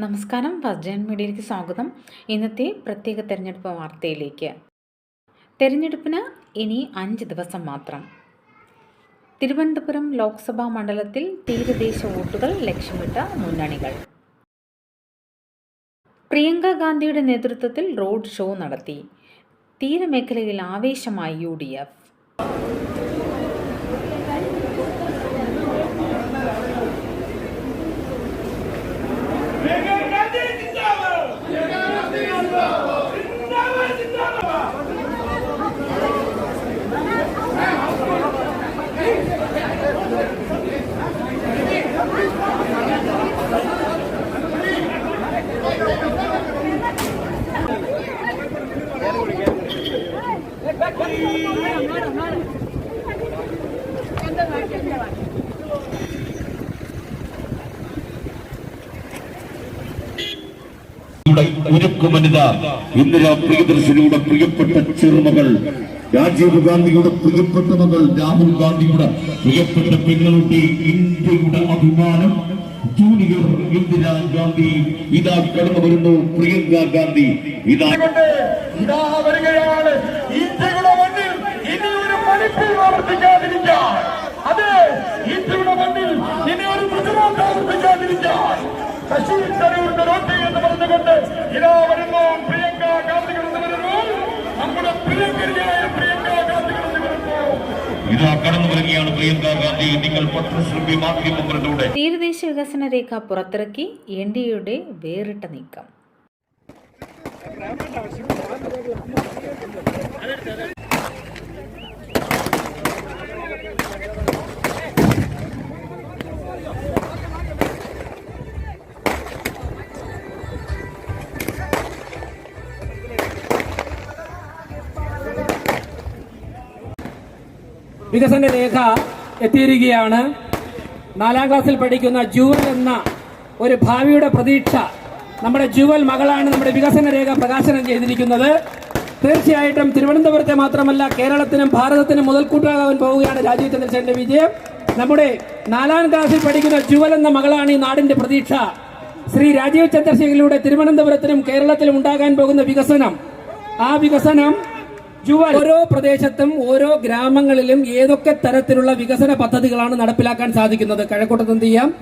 നമസ്കാരം. ഫസ്റ്റ് ജൻ മീഡിയയിലേക്ക് സ്വാഗതം. ഇന്നത്തെ പ്രത്യേക തെരഞ്ഞെടുപ്പ് വാർത്തയിലേക്ക്. തെരഞ്ഞെടുപ്പിന് ഇനി അഞ്ച് ദിവസം മാത്രം. തിരുവനന്തപുരം ലോക്സഭാ മണ്ഡലത്തിൽ തീരദേശ വോട്ടുകൾ ലക്ഷ്യമിട്ട മുന്നണികൾ. പ്രിയങ്ക ഗാന്ധിയുടെ നേതൃത്വത്തിൽ റോഡ് ഷോ നടത്തി. തീരമേഖലയിൽ ആവേശമായി യു ഡി എഫ്. പ്രിയദർശിനിയുടെ പ്രിയപ്പെട്ട ചെറുമകൾ രാജീവ് ഗാന്ധിയുടെ പ്രിയപ്പെട്ട മകൾ രാഹുൽ ഗാന്ധിയുടെ പ്രിയപ്പെട്ട പെങ്ങളുടെ ഇന്ത്യയുടെ അഭിമാനം. ജൂനിയർ ഇന്ദിരാ ഗാന്ധി ഇതാ കടന്നു വരുന്നു പ്രിയങ്ക ഗാന്ധി. ഇതാ ഇതാ വരികയാണ് ഇന്ത്യയുടെ മണ്ണിൽ ഇനി ഒരു മണിപ്പിൽ ആവർത്തിക്കാതിരിക്കാൻ അതെ ഇന്ത്യയുടെ മണ്ണിൽ ഇനി ശശി തരൂരിന്റെ റോട്ടി എന്ന് പറഞ്ഞുകൊണ്ട് ഇതാ വരുന്നു പ്രിയങ്ക ഗാന്ധി കടന്നു വരുന്നു നമ്മുടെ പ്രിയങ്കരിയായ പ്രിയങ്ക ഗാന്ധി. കടന്നു വരുന്നു ഇതാ കടന്നു വരികയാണ് പ്രിയങ്ക ഗാന്ധി നിങ്ങൾ മാധ്യമങ്ങളിലൂടെ തീരദേശ വികസന രേഖ പുറത്തിറക്കി എൻ ഡി എയുടെ വേറിട്ട നീക്കം. വികസന രേഖ എത്തിയിരിക്കുകയാണ്. നാലാം ക്ലാസ്സിൽ പഠിക്കുന്ന ജൂവൽ എന്ന ഒരു ഭാവിയുടെ പ്രതീക്ഷ നമ്മുടെ ജൂവൽ മകളാണ് നമ്മുടെ വികസന രേഖ പ്രകാശനം ചെയ്തിരിക്കുന്നത്. തീർച്ചയായിട്ടും തിരുവനന്തപുരത്തെ മാത്രമല്ല കേരളത്തിനും ഭാരതത്തിനും മുതൽക്കൂട്ടാകാൻ പോവുകയാണ് രാജീവ് ചന്ദ്രശേഖരന്റെ വിജയം. നമ്മുടെ നാലാം ക്ലാസ്സിൽ പഠിക്കുന്ന ജുവൽ എന്ന മകളാണ് ഈ നാടിന്റെ പ്രതീക്ഷ. ശ്രീ രാജീവ് ചന്ദ്രശേഖരിലൂടെ തിരുവനന്തപുരത്തിനും കേരളത്തിലും ഉണ്ടാകാൻ പോകുന്ന വികസനം. ആ വികസനം ഓരോ പ്രദേശത്തും ഓരോ ഗ്രാമങ്ങളിലും ഏതൊക്കെ തരത്തിലുള്ള വികസന പദ്ധതികളാണ് നടപ്പിലാക്കാൻ സാധിക്കുന്നത്? കഴക്കൂട്ടത്ത് എന്ത് ചെയ്യാം?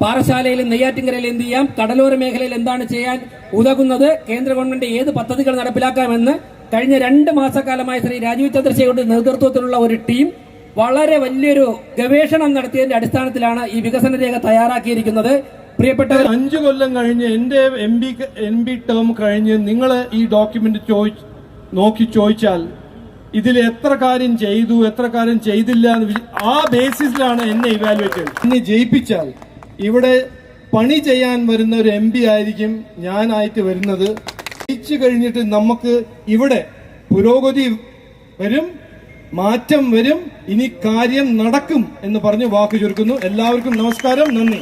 പാറശാലയിലും നെയ്യാറ്റിങ്കരയിൽ എന്ത് ചെയ്യാം? കടലോര മേഖലയിൽ എന്താണ് ചെയ്യാൻ ഉതകുന്നത്? കേന്ദ്ര ഗവൺമെന്റ് ഏത് പദ്ധതികൾ നടപ്പിലാക്കാമെന്ന് കഴിഞ്ഞ രണ്ട് മാസക്കാലമായി ശ്രീ രാജീവ് ചന്ദ്രശേഖരുടെ നേതൃത്വത്തിലുള്ള ഒരു ടീം വളരെ വലിയൊരു ഗവേഷണം നടത്തിയതിന്റെ അടിസ്ഥാനത്തിലാണ് ഈ വികസന രേഖ തയ്യാറാക്കിയിരിക്കുന്നത്. പ്രിയപ്പെട്ടവർ അഞ്ചു കൊല്ലം കഴിഞ്ഞ് എന്റെ M B M B term കഴിഞ്ഞ് നിങ്ങൾ ഈ ഡോക്യുമെന്റ് ചോദിച്ച് നോക്കി ചോദിച്ചാൽ ഇതിൽ എത്ര കാര്യം ചെയ്തു എത്ര കാര്യം ചെയ്തില്ല എന്ന് ആ ബേസിസിലാണ് എന്നെ ഇവാലുവേറ്റ് ചെയ്യുന്നത് എന്നെ ജയിപ്പിച്ചാൽ ഇവിടെ പണി ചെയ്യാൻ വരുന്ന ഒരു എം പി ആയിരിക്കും ഞാനായിട്ട് വരുന്നത്. ജയിച്ചു കഴിഞ്ഞിട്ട് നമുക്ക് ഇവിടെ പുരോഗതി വരും മാറ്റം വരും ഇനി കാര്യം നടക്കും എന്ന് പറഞ്ഞ് വാക്ക് ചുരുക്കുന്നു. എല്ലാവർക്കും നമസ്കാരം നന്ദി.